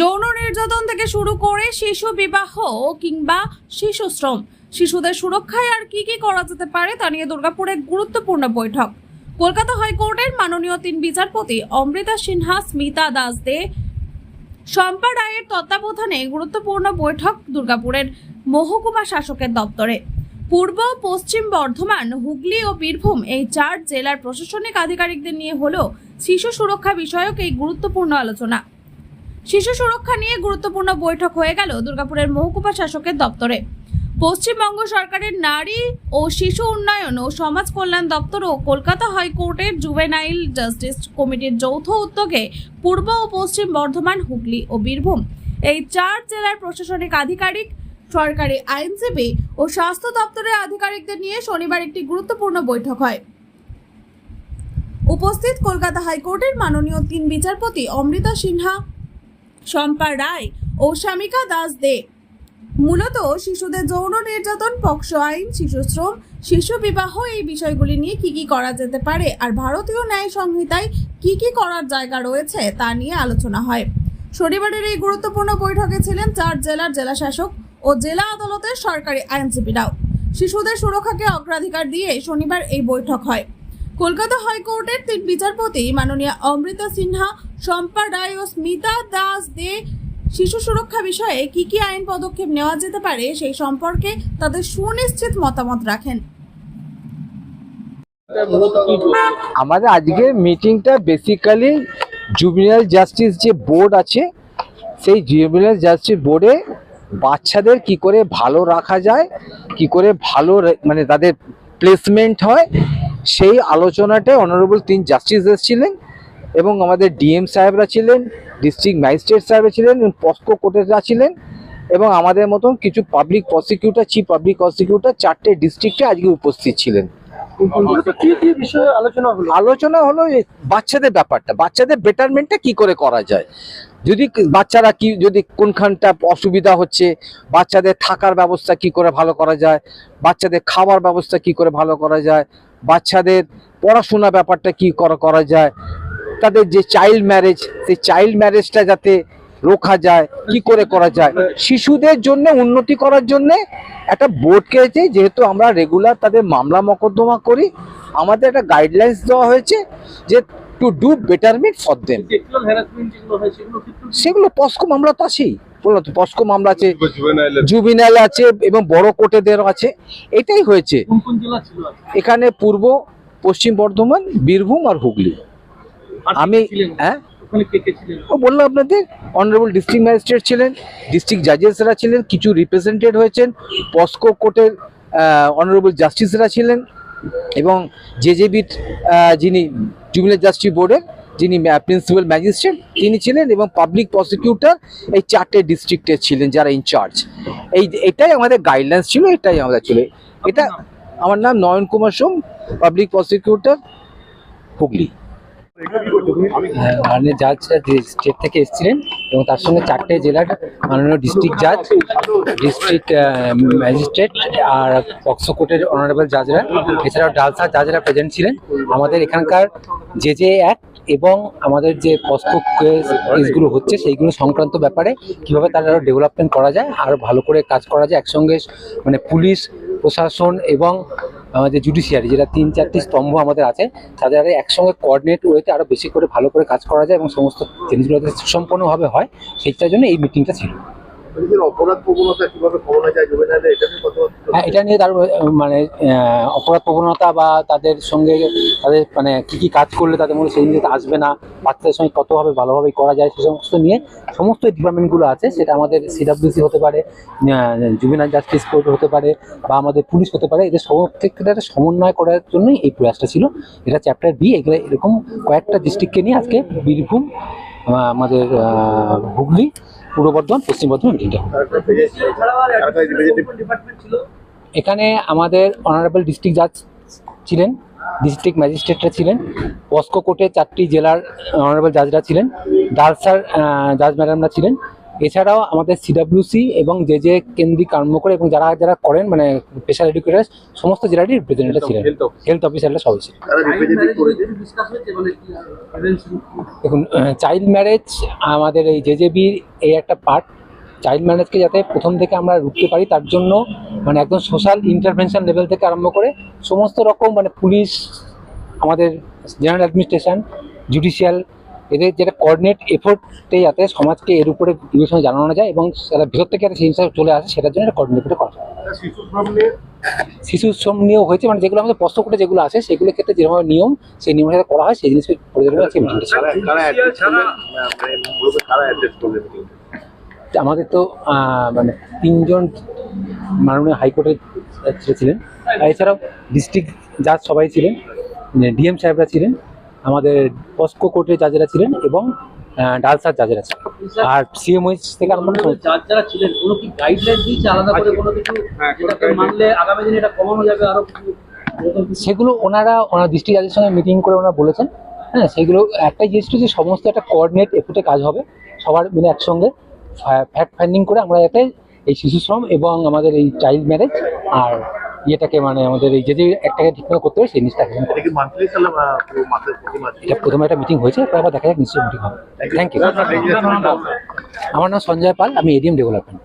যৌন নির্যাতন থেকে শুরু করে শিশু বিবাহ কিংবা শিশু শ্রম, শিশুদের সুরক্ষায় আর কি কি করা যেতে পারে তা নিয়ে দুর্গাপুরে গুরুত্বপূর্ণ বৈঠক। কলকাতা হাইকোর্টের মাননীয় তিন বিচারপতি অমৃতা সিনহা, স্মিতা দাস দে শম্পা রায়ের তত্ত্বাবধানে গুরুত্বপূর্ণ বৈঠক দুর্গাপুরের মহকুমা শাসকের দপ্তরে। পূর্ব, পশ্চিম বর্ধমান, হুগলি ও বীরভূম এই চার জেলার প্রশাসনিক আধিকারিকদের নিয়ে হলো শিশু সুরক্ষা বিষয়ক এই গুরুত্বপূর্ণ আলোচনা। শিশু সুরক্ষা নিয়ে গুরুত্বপূর্ণ বৈঠক হয়ে গেল দুর্গাপুরের মহকুমা শাসকের দপ্তরে। পশ্চিমবঙ্গ সরকারের নারী ও শিশু উন্নয়ন ও সমাজ কল্যাণ দপ্তর ও কলকাতা হাইকোর্টের জুভেনাইল জাস্টিস কমিটির যৌথ উদ্যোগে পূর্ব ও পশ্চিম বর্ধমান, হুগলি ও বীরভূম। এই চার জেলার প্রশাসনিক আধিকারিক, সরকারি আইনজীবী ও স্বাস্থ্য দপ্তরের আধিকারিকদের নিয়ে শনিবার একটি গুরুত্বপূর্ণ বৈঠক হয়। উপস্থিত কলকাতা হাইকোর্টের মাননীয় তিন বিচারপতি অমৃতা সিনহা শম্পা রায় ও শামিকা দাস দে মূলত শিশুদের যৌন নির্যাতন, পক্ষ আইন শিশু শ্রম শিশু বিবাহ এই বিষয়গুলি নিয়ে কি কি করা যেতে পারে আর ভারতীয় ন্যায় সংহিতায় কি কি করার জায়গা রয়েছে তা নিয়ে আলোচনা হয়। শনিবারের এই গুরুত্বপূর্ণ বৈঠকে ছিলেন চার জেলার জেলাশাসক ও জেলা আদালতের সরকারি আইনজীবীরাও। শিশুদের সুরক্ষাকে অগ্রাধিকার দিয়ে শনিবার এই বৈঠক হয়। কলকাতা হাইকোর্টের তিন বিচারপতি মাননীয় অমৃতা সিনহা, শম্পা রায় ও স্মিতা দাস দে শিশু সুরক্ষা বিষয়ে কি কি আইন পদক্ষেপ নেওয়া যেতে পারে সেই সম্পর্কে তাদের সুনিশ্চিত মতামত রাখেন। আমাদের আজকের মিটিংটা বেসিক্যালি জুবিনাল জাস্টিস যে বোর্ড আছে, সেই জুবিনাল জাস্টিস বোর্ডে বাচ্চাদের কি করে ভালো রাখা যায়, কি করে ভালো মানে তাদের প্লেসমেন্ট হয় সেই আলোচনাটায় অনারেবল তিন জাস্টিস এসেছিলেন এবং আমাদের ডিএম সাহেবরা ছিলেন ডিস্ট্রিক্ট ম্যাজিস্ট্রেট সাহেবরা ছিলেন এবং পস্কো কোর্টেরা ছিলেন এবং আমাদের মতন কিছু public prosecutor chief public prosecutor চারটে ডিস্ট্রিক্টে আজকে উপস্থিত ছিলেন। কি কি বিষয়ে আলোচনা হলো? আলোচনা হলো বাচ্চাদের ব্যাপারটা বাচ্চাদের বেটারমেন্টটা কি করে করা যায়? যদি বাচ্চারা কি যদি কোনখানটা অসুবিধা হচ্ছে বাচ্চাদের থাকার ব্যবস্থা কি করে ভালো করা যায়? বাচ্চাদের খাওয়ার ব্যবস্থা কি করে ভালো করা যায়? বাচ্চাদের পড়াশোনা ব্যাপারটা কি করে করা যায় তাদের যে চাইল্ড ম্যারেজ সেই চাইল্ড ম্যারেজটা যাতে রোখা যায় কি করে করা যায় শিশুদের জন্য উন্নতি করার জন্য একটা বোর্ডকে আছে যেহেতু আমরা রেগুলার তাদের মামলা মকদ্দমা করি আমাদের একটা গাইডলাইন্স দেওয়া হয়েছে যে to do betterment for them হয় সেগুলো পস্কো মামলা তো আছেই বললাম তো পস্কো মামলা আছে জুবিনাল আছে এবং বড় কোর্টেদের আছে এটাই হয়েছে। কোন কোন জেলা ছিল আজকে? এখানে পূর্ব পশ্চিম বর্ধমান বীরভূম আর হুগলি। আমি হ্যাঁ? ওখানে কে কে ছিলেন? ও বললাম আপনাদের অনারেবল ডিস্ট্রিক্ট ম্যাজিস্ট্রেট ছিলেন ডিস্ট্রিক্ট জাজেসরা ছিলেন কিছু রিপ্রেজেন্টেড হয়েছেন পস্কো কোর্টের অনারেবল জাস্টিসরা ছিলেন এবং জেজেবির যিনি জুবিনাল জাস্টিস বোর্ডের যিনি প্রিন্সিপাল ম্যাজিস্ট্রেট তিনি ছিলেন এবং পাবলিক প্রসিকিউটর এই চারটে ডিস্ট্রিক্টে ছিলেন যারা ইনচার্জ এই এটাই আমাদের গাইডলাইন্স ছিল এটাই আমাদের ছিল এটা আমার নাম নয়ন কুমার সোম পাবলিক প্রসিকিউটর হুগলি। মাননীয় জাজ স্টেট থেকে এসেছিলেন এবং তার সঙ্গে চারটে জেলার মাননীয় ডিস্ট্রিক্ট জাজ ডিস্ট্রিক্ট ম্যাজিস্ট্রেট আর পক্সো কোর্টের অনারেবল জাজরা এছাড়াও ডালসা জাজরা প্রেজেন্ট ছিলেন। আমাদের এখানকার যে যে অ্যাক্ট এবং আমাদের যে পস্কো কেসগুলো হচ্ছে, সেইগুলো সংক্রান্ত ব্যাপারে কীভাবে তার আরও ডেভেলপমেন্ট করা যায় আরও ভালো করে কাজ করা যায়, একসঙ্গে মানে পুলিশ, প্রশাসন এবং আমাদের জুডিশিয়ারি যেটা তিন চারটি স্তম্ভ আমাদের আছে, তাদের একসঙ্গে কোঅর্ডিনেট ওয়েতে আরও বেশি করে ভালো করে কাজ করা যায় এবং সমস্ত জিনিসগুলো যাতে সুসম্পন্নভাবে হয়, সেইটার জন্য এই মিটিংটা ছিল। অপরাধ প্রবণতা এটা নিয়ে হ্যাঁ মানে অপরাধ প্রবণতা বা তাদের সঙ্গে তাদের মানে কাজ করলে তাদের সেই আসবে না, বাচ্চাদের সঙ্গে কতভাবে ভালোভাবে করা যায়, সে সমস্ত নিয়ে সমস্ত ডিপার্টমেন্টগুলো আছে, সেটা আমাদের হতে পারে জাস্টিস কোর্ট হতে পারে, বা আমাদের পুলিশ হতে পারে, এদের প্রত্যেকটা একটা সমন্বয় করার জন্যই এই প্রয়াসটা ছিল। এটা চ্যাপ্টার বি এগুলো এরকম কয়েকটা ডিস্ট্রিক্টকে নিয়ে আজকে বীরভূম আমাদের হুগলি পূর্ব বর্ধমান, পশ্চিম বর্ধমান মিটিংটা এখানে আমাদের অনারেবল ডিস্ট্রিক্ট জাজ ছিলেন ডিস্ট্রিক্ট ম্যাজিস্ট্রেটরা ছিলেন পস্কো কোর্টে চারটি জেলার অনারেবল জাজরা ছিলেন, ডালসার জাজ ম্যাডামরা ছিলেন এছাড়াও আমাদের সিডাব্লিউসি এবং যে যে কেন্দ্রিক কর্ম করে এবং যারা যারা করেন মানে স্পেশাল এডুকেটার সমস্ত জেলারই রিপ্রেজেন্টেটিভ ছিলেন। হেলথ অফিসাররা সবাই ছিলেন। তারা রিপ্রেজেন্টেটিভ করেছে ডিসকাস হয়েছে? মানে দেখুন চাইল্ড ম্যারেজ আমাদের এই জেজেবির এই একটা পার্ট চাইল্ড ম্যারেজকে যাতে প্রথম থেকে আমরা রুখতে পারি তার জন্য মানে একদম সোশ্যাল ইন্টারভেনশন লেভেল থেকে আরম্ভ করে সমস্ত রকম মানে পুলিশ আমাদের জেনারেল অ্যাডমিনিস্ট্রেশন জুডিশিয়াল এদের যেটা কোঅর্ডিনেট এফোর্টে যাতে সমাজকে এর উপরে বিবেচনা জানানো যায় এবং যারা ভেতর থেকে যাতে সেই জিনিসটা চলে আসে সেটার জন্য এটা কোঅর্ডিনেট করা হয় শিশু শ্রম নিয়ে? শিশু শ্রম নিয়েও হয়েছে মানে যেগুলো আমাদের পস্তকোটে যেগুলো আছে সেগুলোর ক্ষেত্রে যেভাবে নিয়ম সেই নিয়মের সাথে করা হয় সেই। কারা কারা মানে কারা তা আমাদের তো মানে তিনজন মাননীয় হাইকোর্টের ছিলেন। এছাড়াও ডিস্ট্রিক্ট জাজ সবাই ছিলেন ডিএম সাহেবরা ছিলেন। আমাদের পস্কো কোর্টের জাজেরা ছিলেন এবং ডালসার জাজেরা ছিলেন। আর সিএমওইচ থেকে আরম্ভ করে সমস্ত- যার ছিলেন কোনো কি গাইডলাইন দিয়েছে আলাদা করে কোনো কিছু? যেটাকে মানলে আগামী দিনে এটা কমানো যাবে আরও কিছু? এরকম কিছু? সেগুলো ওনারা ওনার ডিস্ট্রিক্ট জাজের সঙ্গে মিটিং করে ওনারা বলেছেন। হ্যাঁ সেগুলো একটাই জিনিস যে সমস্ত একটা কোঅর্ডিনেট এফোর্টে কাজ হবে। সবার মিলে একসঙ্গে ফ্যাক্ট ফাইন্ডিং করে আমরা যাতে এই শিশু শ্রম এবং আমাদের এই চাইল্ড ম্যারেজ আর ইয়েটাকে মানে আমাদের এই যে যে একটাকে ঠিকমতো করতে হবে সেই জিনিসটাকে এখন এটা প্রথমে একটা মিটিং হয়েছে তারপর আবার দেখা যাক নিশ্চয়ই মিটিং হবে। থ্যাংক ইউ আমার নাম সঞ্জয় পাল আমি এডিএম ডেভেলপমেন্ট